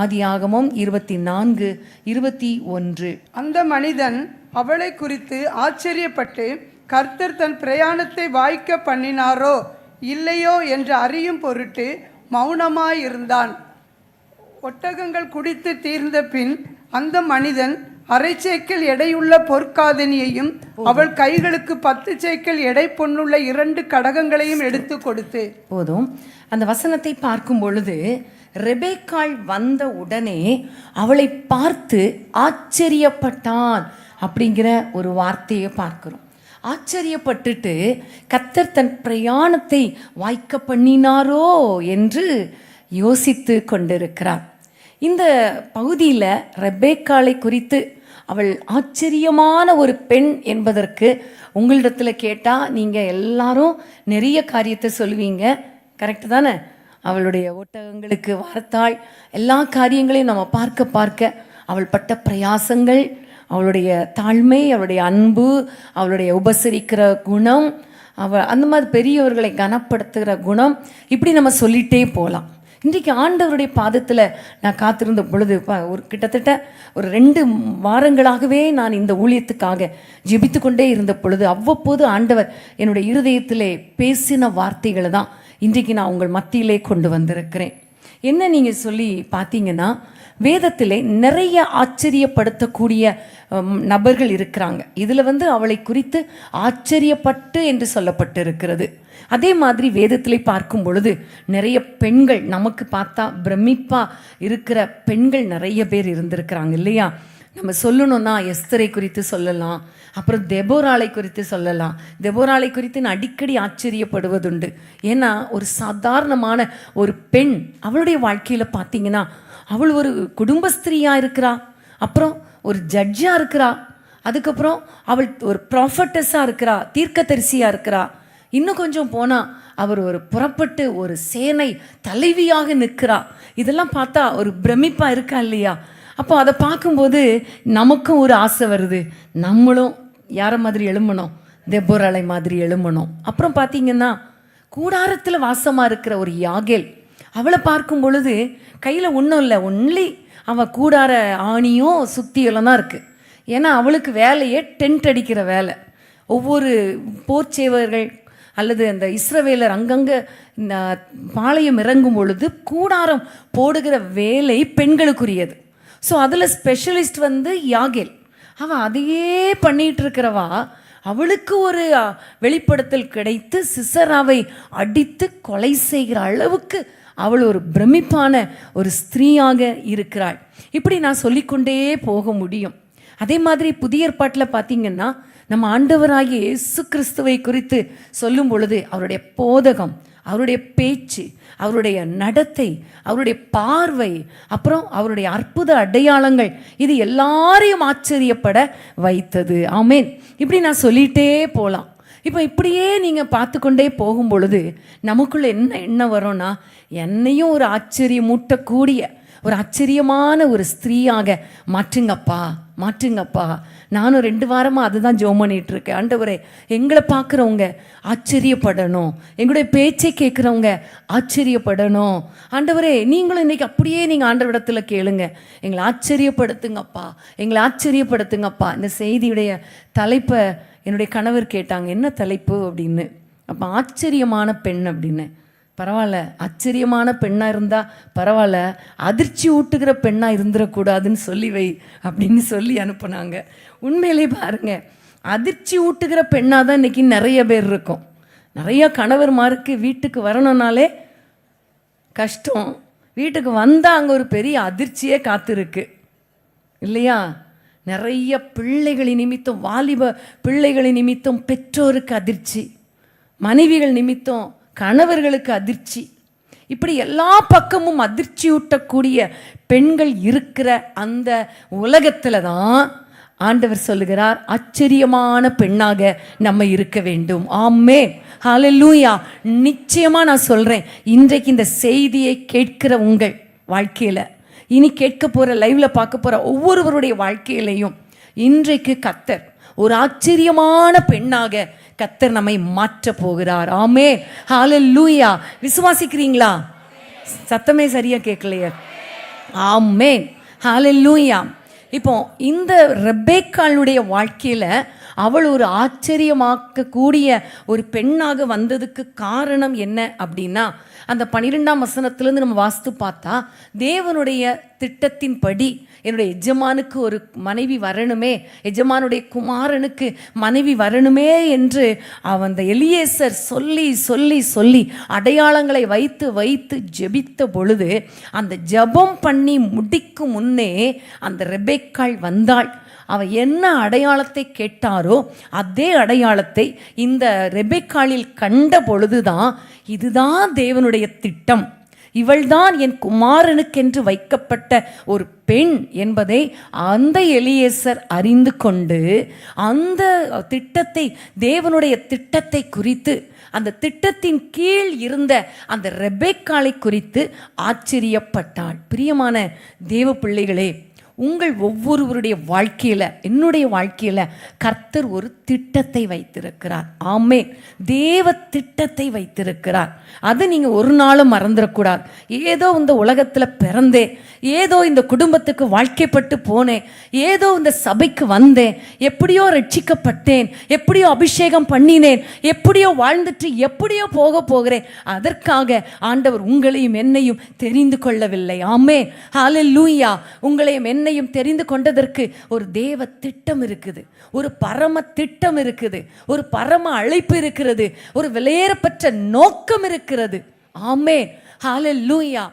ஆதியாகமம் இருபத்தி நான்கு இருபத்தி ஒன்று. அந்த மனிதன் அவளை குறித்து ஆச்சரியப்பட்டு கர்த்தர் தன் பிரயாணத்தை வாய்க்க பண்ணினாரோ இல்லையோ என்று அறியும் பொருட்டு மௌனமாயிருந்தான். ஒட்டகங்கள் குடித்து தீர்ந்த பின் அந்த மனிதன் அரை சேக்கல் எடையுள்ள பொற்காதனியையும் அவள் கைகளுக்கு பத்து சேக்கல் எடை பொன்னுள்ள இரண்டு கடகங்களையும் எடுத்து கொடுத்து. போதும். அந்த வசனத்தை பார்க்கும் பொழுது ரெபேக்காள் வந்த உடனே அவளை பார்த்து ஆச்சரியப்பட்டான் அப்படிங்கிற ஒரு வார்த்தையை பார்க்கிறோம். ஆச்சரியப்பட்டுட்டு கத்தர் தன் பிரயாணத்தை வாய்க்க பண்ணினாரோ என்று யோசித்து கொண்டிருக்கிறார். இந்த பகுதியில் ரெபேக்காலை குறித்து அவள் ஆச்சரியமான ஒரு பெண் என்பதற்கு உங்களிடத்தில் கேட்டால் நீங்கள் எல்லாரும் நிறைய காரியத்தை சொல்லுவீங்க. கரெக்டு தானே? அவளுடைய ஒட்டகங்களுக்கு வார்த்தாள் எல்லா காரியங்களையும் நம்ம பார்க்க பார்க்க அவள் பட்ட பிரயாசங்கள் அவளுடைய தாழ்மை அவளுடைய அன்பு அவளுடைய உபசரிக்கிற குணம் அவ அந்த மாதிரி பெரியவர்களை கனப்படுத்துகிற குணம் இப்படி நம்ம சொல்லிட்டே போகலாம் இன்றைக்கு ஆண்டவருடைய பாதத்தில் நான் காத்திருந்த பொழுது ஒரு கிட்டத்தட்ட ஒரு ரெண்டு வாரங்களாகவே நான் இந்த ஊழியத்துக்காக ஜெபித்து கொண்டே இருந்த பொழுது அவ்வப்போது ஆண்டவர் என்னுடைய இருதயத்திலே பேசின வார்த்தைகளை தான் இன்றைக்கு நான் உங்கள் மத்தியிலே கொண்டு வந்திருக்கிறேன். என்ன நீங்கள் சொல்லி பார்த்தீங்கன்னா வேதத்திலே நிறைய ஆச்சரியப்படுத்தக்கூடிய நபர்கள் இருக்கிறாங்க. இதில் வந்து அவளை குறித்து ஆச்சரியப்பட்டு என்று சொல்லப்பட்டிருக்கிறது. அதே மாதிரி வேதத்திலே பார்க்கும் பொழுது நிறைய பெண்கள் நமக்கு பார்த்தா பிரமிப்பாக இருக்கிற பெண்கள் நிறைய பேர் இருந்திருக்கிறாங்க இல்லையா? நம்ம சொல்லணும்னா எஸ்தரை குறித்து சொல்லலாம் அப்புறம் தெபோராளை குறித்து சொல்லலாம். தெபோராளை குறித்து நான் அடிக்கடி ஆச்சரியப்படுவதுண்டு. ஏன்னா ஒரு சாதாரணமான ஒரு பெண் அவளுடைய வாழ்க்கையில் பார்த்தீங்கன்னா அவள் ஒரு குடும்பஸ்திரியாக இருக்கிறா. அப்புறம் ஒரு ஜட்ஜாக இருக்கிறா. அதுக்கப்புறம் அவள் ஒரு ப்ராஃபட்டஸாக இருக்கிறா தீர்க்கதரிசியாக இருக்கிறா. இன்னும் கொஞ்சம் போனால் அவர் ஒரு புறப்பட்டு ஒரு சேனை தலைவியாக நிற்கிறா. இதெல்லாம் பார்த்தா ஒரு பிரமிப்பாக இருக்கா இல்லையா? அப்போ அதை பார்க்கும்போது நமக்கும் ஒரு ஆசை வருது. நம்மளும் யாரை மாதிரி எழும்பணும்? தெப்போரலை மாதிரி எழும்பணும். அப்புறம் பார்த்தீங்கன்னா கூடாரத்தில் வாசமாக இருக்கிற ஒரு யாகேல் அவளை பார்க்கும் பொழுது கையில் ஒன்றும் இல்லை ஒன்லி அவள் கூடார ஆணியும் சுத்தியெல்லாம் தான் இருக்குது ஏன்னா அவளுக்கு வேலையே டென்ட் அடிக்கிற வேலை. ஒவ்வொரு போர்ச்சேவர்கள் அல்லது அந்த இஸ்ரவேலர் அங்கங்கே இந்த பாளையம் இறங்கும் பொழுது கூடாரம் போடுகிற வேலை பெண்களுக்குரியது. ஸோ அதில் ஸ்பெஷலிஸ்ட் வந்து யாகேல். அவள் அதையே பண்ணிகிட்டு இருக்கிறவா அவளுக்கு ஒரு வெளிப்படுத்தல் கிடைத்து சிசராவை அடித்து கொலை செய்கிற அளவுக்கு அவள் ஒரு பிரமிப்பான ஒரு ஸ்திரீயாக இருக்கிறாள். இப்படி நான் சொல்லிக்கொண்டே போக முடியும். அதே மாதிரி புதிய ஏற்பாட்டில் பார்த்தீங்கன்னா நம்ம ஆண்டவராகிய இயேசு கிறிஸ்துவை குறித்து சொல்லும் பொழுது அவருடைய போதகம் அவருடைய பேச்சு அவருடைய நடத்தை அவருடைய பார்வை அப்புறம் அவருடைய அற்புத அடையாளங்கள் இது எல்லாரையும் ஆச்சரியப்பட வைத்தது. ஆமேன். இப்படி நான் சொல்லிட்டே போகலாம் இப்போ இப்படியே நீங்கள் பார்த்து கொண்டே போகும் பொழுது நமக்குள்ள என்ன என்ன வரும்னா என்னையும் ஒரு ஆச்சரியமூட்டக்கூடிய ஒரு ஆச்சரியமான ஒரு ஸ்திரீயாக மாற்றுங்கப்பா. மாற்றுங்கப்பா. நானும் ரெண்டு வாரமாக அதுதான் ஜோம் பண்ணிகிட்ருக்கேன் ஆண்டவரே எங்களை பார்க்குறவங்க ஆச்சரியப்படணும். எங்களுடைய பேச்சை கேட்குறவங்க ஆச்சரியப்படணும். ஆண்டவரே நீங்களும் இன்றைக்கி அப்படியே நீங்கள் ஆண்டவரிடத்தில் கேளுங்க. எங்களை ஆச்சரியப்படுத்துங்கப்பா. எங்களை ஆச்சரியப்படுத்துங்கப்பா. இந்த செய்தியுடைய தலைப்பை என்னுடைய கணவர் கேட்டாங்க. என்ன தலைப்பு? அப்படின்னு. அப்போ ஆச்சரியமான பெண் அப்படின்னு. பரவாயில்ல ஆச்சரியமான பெண்ணாக இருந்தால் பரவாயில்ல அதிர்ச்சி ஊட்டுகிற பெண்ணாக இருந்துடக்கூடாதுன்னு சொல்லி வை அப்படின்னு சொல்லி அனுப்புனாங்க. உண்மையிலே பாருங்க அதிர்ச்சி ஊட்டுகிற பெண்ணாக தான் இன்றைக்கி நிறைய பேர் இருக்கும். நிறையா கணவர்மாருக்கு வீட்டுக்கு வரணும்னாலே கஷ்டம். வீட்டுக்கு வந்தால் அங்கே ஒரு பெரிய அதிர்ச்சியே காத்திருக்கு. இல்லையா? நிறைய பிள்ளைகளின் நிமித்தம் வாலிப பிள்ளைகளின் நிமித்தம் பெற்றோருக்கு அதிர்ச்சி. மனைவிகள் நிமித்தம் கணவர்களுக்கு அதிர்ச்சி. இப்படி எல்லா பக்கமும் அதிர்ச்சியூட்டக்கூடிய பெண்கள் இருக்கிற அந்த உலகத்தில் தான் ஆண்டவர் சொல்லுகிறார் ஆச்சரியமான பெண்ணாக நம்ம இருக்க வேண்டும். ஆமே ஹலலூயா நிச்சயமாக நான் சொல்கிறேன் இன்றைக்கு இந்த செய்தியை கேட்கிற உங்கள் வாழ்க்கையில் இனி கேட்க போகிற லைவில் பார்க்க போகிற ஒவ்வொருவருடைய வாழ்க்கையிலையும் இன்றைக்கு கத்தர் ஒரு ஆச்சரியமான பெண்ணாக கத்தர் நம்மை மாற்ற போகிறார். ஆமே. ஹalleluya விசுவாசிக்கிறீங்களா? சத்தமே சரியா கேட்கலையே. ஹாலெல் லூயா இப்போ இந்த ரெபேக்காளுடைய வாழ்க்கையில் அவள் ஒரு ஆச்சரியமாக்கக்கூடிய ஒரு பெண்ணாக வந்ததுக்கு காரணம் என்ன அப்படின்னா அந்த பன்னிரெண்டாம் வசனத்திலேருந்து நம்ம வாஸ்து பார்த்தா தேவனுடைய திட்டத்தின்படி என்னுடைய எஜமானுக்கு ஒரு மனைவி வரணுமே எஜமானுடைய குமாரனுக்கு மனைவி வரணுமே என்று அந்த எலியேசர் சொல்லி சொல்லி சொல்லி அடையாளங்களை வைத்து வைத்து ஜெபித்த பொழுது அந்த ஜெபம் பண்ணி முடிக்கும் முன்னே அந்த ரெபேக்காள் வந்தாள். அவர் என்ன அடையாளத்தை கேட்டாரோ அதே அடையாளத்தை இந்த ரெபேக்காளில் கண்ட பொழுதுதான் இதுதான் தேவனுடைய திட்டம். இவள்தான் என் குமாரனுக்கென்று வைக்கப்பட்ட ஒரு பெண் என்பதை அந்த எலியேசர் அறிந்து கொண்டு அந்த திட்டத்தை தேவனுடைய திட்டத்தை குறித்து அந்த திட்டத்தின் கீழ் இருந்த அந்த ரெபேக்காலை குறித்து ஆச்சரியப்பட்டாள் பிரியமான தேவ பிள்ளைகளே உங்கள் ஒவ்வொருவருடைய வாழ்க்கையில் என்னுடைய வாழ்க்கையில் கர்த்தர் ஒரு திட்டத்தை வைத்திருக்கிறார். ஆமே தேவ திட்டத்தை வைத்திருக்கிறார். அதை நீங்கள் ஒரு நாளும் மறந்துடக்கூடாது. ஏதோ இந்த உலகத்தில் பிறந்தேன். ஏதோ இந்த குடும்பத்துக்கு வாழ்க்கைப்பட்டு போனேன். ஏதோ இந்த சபைக்கு வந்தேன். எப்படியோ ரட்சிக்கப்பட்டேன். எப்படியோ அபிஷேகம் பண்ணினேன். எப்படியோ வாழ்ந்துட்டு எப்படியோ போக போகிறேன். அதற்காக ஆண்டவர் உங்களையும் என்னையும் தெரிந்து கொள்ளவில்லை. ஆமே லூயா உங்களையும் என்ன என்னையும் தெரிந்து கொண்டதற்கு ஒரு தேவ திட்டம் இருக்குது. ஒரு பரம திட்டம் இருக்குது. ஒரு பரம அழைப்பு இருக்கிறது. ஒரு விலையேறப்பற்ற நோக்கம் இருக்கிறது. ஆமே ஹாலூயா